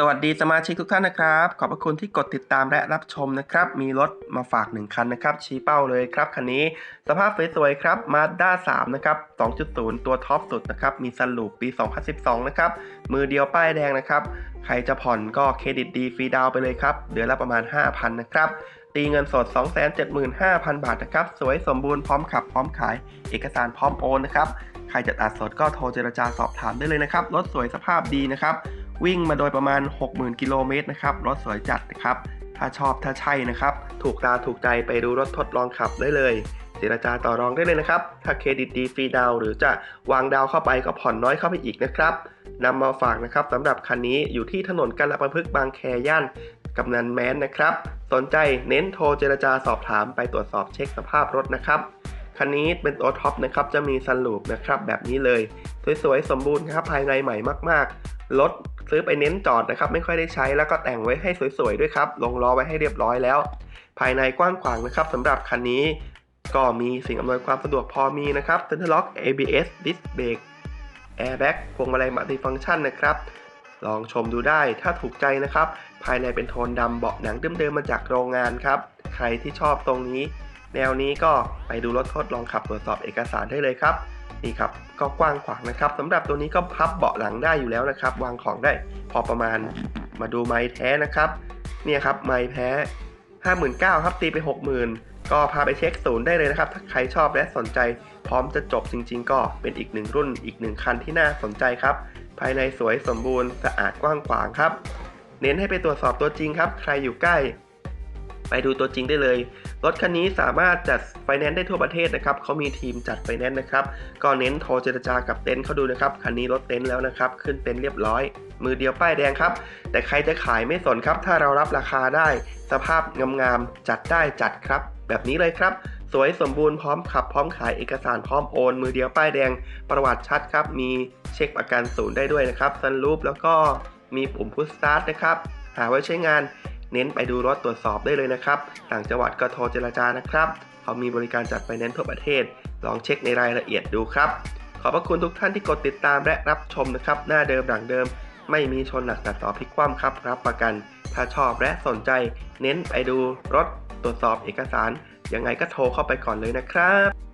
สวัสดีสมาชิกทุกท่านนะครับ ขอบพระคุณที่กดติดตามและรับชมนะครับ มีรถมาฝาก 1 คันนะครับ ชี้เป้าเลยครับ คันนี้สภาพสวยๆครับ Mazda 3 นะครับ 2.0 ตัวท็อปสุดนะครับ มีซันลูปปี 2012 นะครับ มือเดียวป้ายแดงนะครับ ใครจะผ่อนก็เครดิตดีฟรีดาวไปเลยครับ เดือนละประมาณ 5,000 นะครับ ตีเงินสด 275,000 บาทนะครับ สวยสมบูรณ์พร้อมขับพร้อมขาย เอกสารพร้อมโอนนะครับ ใครจะตัดสดก็โทรเจรจาสอบถามได้เลยนะครับ รถสวยสภาพดีนะครับ วิ่งมาโดยประมาณ 60,000 กิโลเมตรนะครับ รถสวยจัดนะครับ ถ้าชอบถ้าใช่นะครับ ถูกตาถูกใจไปดูรถทดลองขับได้เลย เจรจาต่อรองได้เลยนะครับ ถ้าเครดิตดีฟรีดาวหรือจะวางดาวเข้าไปก็ผ่อนน้อยเข้าไปอีกนะครับนำมาฝากนะครับสำหรับคันนี้อยู่ที่ถนนกาลประพฤกษ์บางแคย่านกำนันแม้นนะครับ สนใจเน้นโทรเจรจาสอบถามไปตรวจสอบเช็คสภาพรถนะครับคันนี้เป็นตัวท็อปนะครับ จะมีซันลูปนะครับแบบนี้เลย สวยๆ สมบูรณ์ครับ ภายในใหม่มากๆ รถ ซื้อไปเน้นจอดนะครับ ไม่ค่อยได้ใช้แล้วก็แต่งไว้ให้สวยๆด้วยครับลงล้อไว้ให้เรียบร้อยแล้ว ภายในกว้างขวางนะครับสำหรับคันนี้ ก็มีสิ่งอำนวยความสะดวกพอมีนะครับ Center Lock ABS Disc Brake Airbag พวงมาลัยมัลติฟังก์ชันนะครับลองชมดูได้ถ้าถูกใจนะครับ ภายในเป็นโทนดำเบาะหนังเดิมๆมาจากโรงงานครับ ใครที่ชอบตรงนี้ แนวนี้ก็ไปดูรถทดลองขับตรวจสอบเอกสารได้เลยครับนี่ครับก็กว้างขวางนะครับสำหรับตัวนี้ก็พับเบาะหลังได้อยู่แล้วนะครับ วางของได้พอประมาณมาดูไม้แท้นะครับเนี่ยครับไม้แท้ 59,000ครับตีไป 60,000 ก็พาไปเช็คศูนย์ได้เลยนะครับ ถ้าใครชอบและสนใจพร้อมจะจบจริง ๆ ก็เป็นอีกหนึ่งรุ่นอีกหนึ่งคันที่น่าสนใจครับ ภายในสวยสมบูรณ์สะอาดกว้างขวางครับ เน้นให้ไปตรวจสอบตัวจริงครับ ใครอยู่ใกล้ ไปดูตัวจริงได้เลย รถคันนี้สามารถจัดไฟแนนซ์ได้ทั่วประเทศนะครับเขามีทีมจัดไฟแนนซ์นะครับ ก็เน้นโทรเจรจากับเต็นท์เขาดูนะครับ คันนี้รถเต็นท์แล้วนะครับ ขึ้นเต็นท์เรียบร้อย มือเดียวป้ายแดงครับ แต่ใครจะขายไม่สนครับ ถ้าเรารับราคาได้ สภาพงามๆจัดได้จัดครับ แบบนี้เลยครับสวยสมบูรณ์พร้อมขับพร้อมขายเอกสารพร้อมโอน มือเดียวป้ายแดงประวัติชัดครับ มีเช็คประกันศูนย์ได้ด้วยนะครับซันรูปแล้วก็มีปุ่มพุชสตาร์ทนะครับ หาไว้ใช้งาน เน้นไปดูรถตรวจสอบได้เลยนะครับต่างจังหวัดก็โทรเจรจานะครับเขามีบริการจัดไฟแนนซ์ทั่วประเทศ ลองเช็คในรายละเอียดดูครับ ขอบพระคุณทุกท่านที่กดติดตามและรับชมนะครับ หน้าเดิมหลังเดิม ไม่มีชนหนักตัดต่อพลิกคว่ำครับ รับประกัน ถ้าชอบและสนใจ เน้นไปดูรถตรวจสอบเอกสารยังไงก็โทรเข้าไปก่อนเลยนะครับ